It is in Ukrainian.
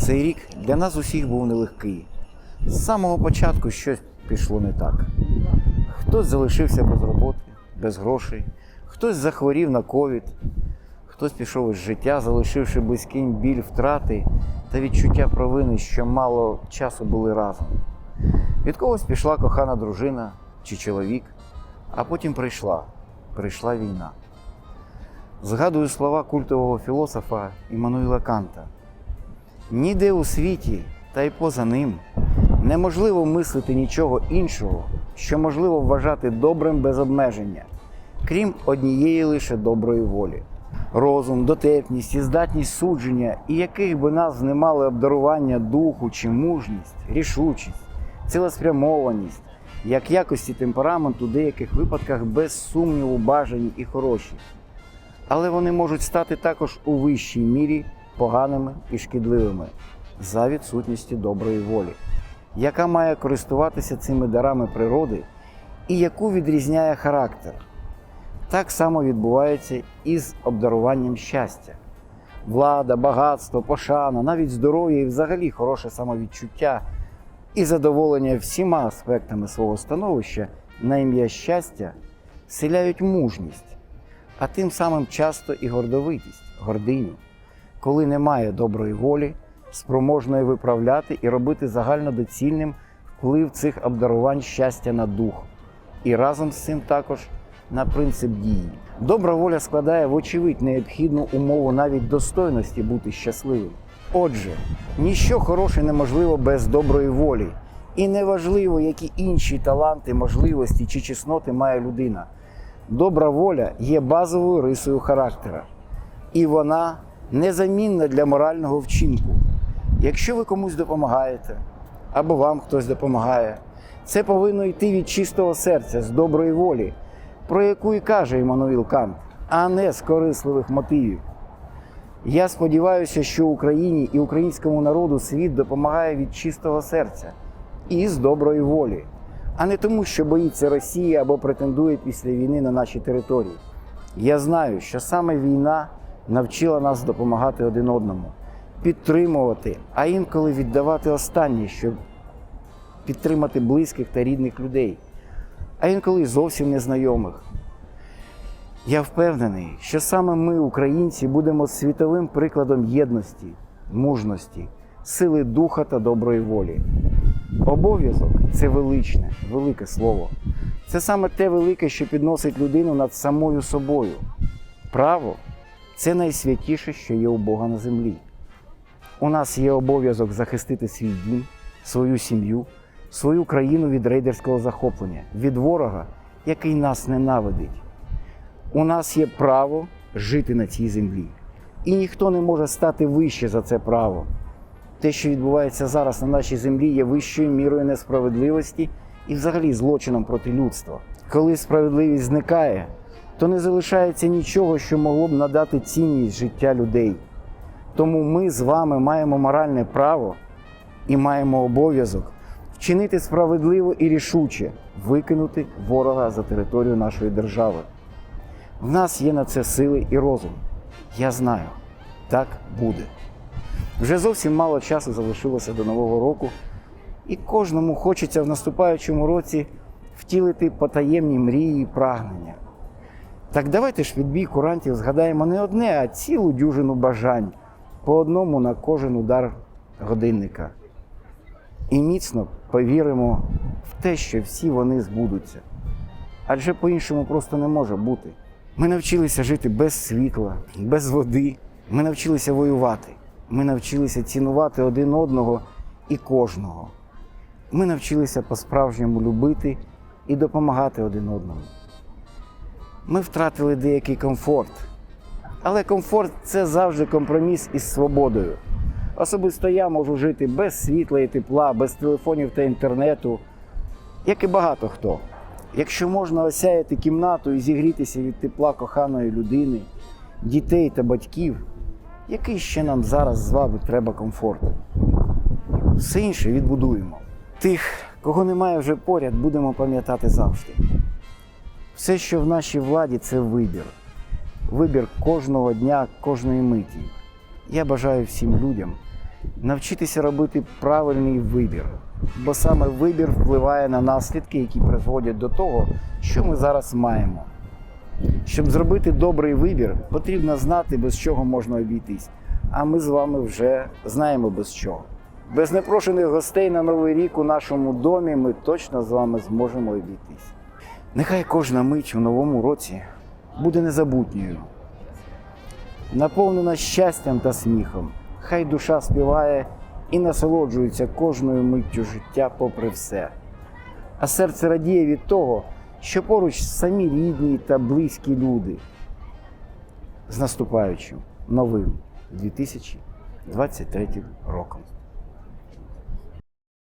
Цей рік для нас усіх був нелегкий. З самого початку щось пішло не так. Хтось залишився без роботи, без грошей, хтось захворів на ковід, хтось пішов із життя, залишивши близьким біль втрати та відчуття провини, що мало часу були разом. Від когось пішла кохана дружина чи чоловік, а потім прийшла, прийшла війна. Згадую слова культового філософа Іммануїла Канта. Ніде у світі, та й поза ним, неможливо мислити нічого іншого, що можливо вважати добрим без обмеження, крім однієї лише доброї волі. Розум, дотепність і здатність судження, і яких би нас не мали обдарування духу чи мужність, рішучість, цілеспрямованість, як якості темпераменту, в деяких випадках без сумніву бажані і хороші. Але вони можуть стати також у вищій мірі поганими і шкідливими за відсутністю доброї волі, яка має користуватися цими дарами природи і яку відрізняє характер. Так само відбувається і з обдаруванням щастя. Влада, багатство, пошана, навіть здоров'я і взагалі хороше самовідчуття і задоволення всіма аспектами свого становища на ім'я щастя селяють мужність, а тим самим часто і гордовитість, гординю, коли немає доброї волі, спроможної виправляти і робити загальнодоцільним вплив цих обдарувань щастя на дух, і разом з цим також на принцип дії. Добра воля складає вочевидь необхідну умову навіть достойності бути щасливим. Отже, ніщо хороше неможливо без доброї волі, і неважливо, які інші таланти, можливості чи чесноти має людина. Добра воля є базовою рисою характера, і вона незамінна для морального вчинку. Якщо ви комусь допомагаєте, або вам хтось допомагає, це повинно йти від чистого серця, з доброї волі, про яку і каже Іммануїл Кант, а не з корисливих мотивів. Я сподіваюся, що Україні і українському народу світ допомагає від чистого серця і з доброї волі, а не тому, що боїться Росії або претендує після війни на наші території. Я знаю, що саме війна навчила нас допомагати один одному, підтримувати, а інколи віддавати останнє, щоб підтримати близьких та рідних людей, а інколи зовсім незнайомих. Я впевнений, що саме ми, українці, будемо світовим прикладом єдності, мужності, сили духа та доброї волі. Обов'язок це величне, велике слово. Це саме те велике, що підносить людину над самою собою. Право це найсвятіше, що є у Бога на землі. У нас є обов'язок захистити свій дім, свою сім'ю, свою країну від рейдерського захоплення, від ворога, який нас ненавидить. У нас є право жити на цій землі. І ніхто не може стати вище за це право. Те, що відбувається зараз на нашій землі, є вищою мірою несправедливості і взагалі злочином проти людства. Коли справедливість зникає, то не залишається нічого, що могло б надати цінність життя людей. Тому ми з вами маємо моральне право і маємо обов'язок вчинити справедливо і рішуче, викинути ворога за територію нашої держави. В нас є на це сили і розум. Я знаю, так буде. Вже зовсім мало часу залишилося до Нового року, і кожному хочеться в наступаючому році втілити потаємні мрії і прагнення. Так давайте ж відбій курантів згадаємо не одне, а цілу дюжину бажань по одному на кожен удар годинника. І міцно повіримо в те, що всі вони збудуться. Адже по-іншому просто не може бути. Ми навчилися жити без світла, без води. Ми навчилися воювати. Ми навчилися цінувати один одного і кожного. Ми навчилися по-справжньому любити і допомагати один одному. Ми втратили деякий комфорт. Але комфорт це завжди компроміс із свободою. Особисто я можу жити без світла і тепла, без телефонів та інтернету, як і багато хто. Якщо можна осяяти кімнату і зігрітися від тепла коханої людини, дітей та батьків, який ще нам зараз з вами треба комфорт? Все інше відбудуємо. Тих, кого немає вже поряд, будемо пам'ятати завжди. Все, що в нашій владі, це вибір. Вибір кожного дня, кожної миті. Я бажаю всім людям навчитися робити правильний вибір, бо саме вибір впливає на наслідки, які призводять до того, що ми зараз маємо. Щоб зробити добрий вибір, потрібно знати, без чого можна обійтись. А ми з вами вже знаємо без чого. Без непрошених гостей на Новий рік у нашому домі ми точно з вами зможемо обійтись. Нехай кожна мить у новому році буде незабутньою, наповнена щастям та сміхом. Хай душа співає і насолоджується кожною миттю життя попри все. А серце радіє від того, що поруч самі рідні та близькі люди. З наступаючим новим 2023 роком.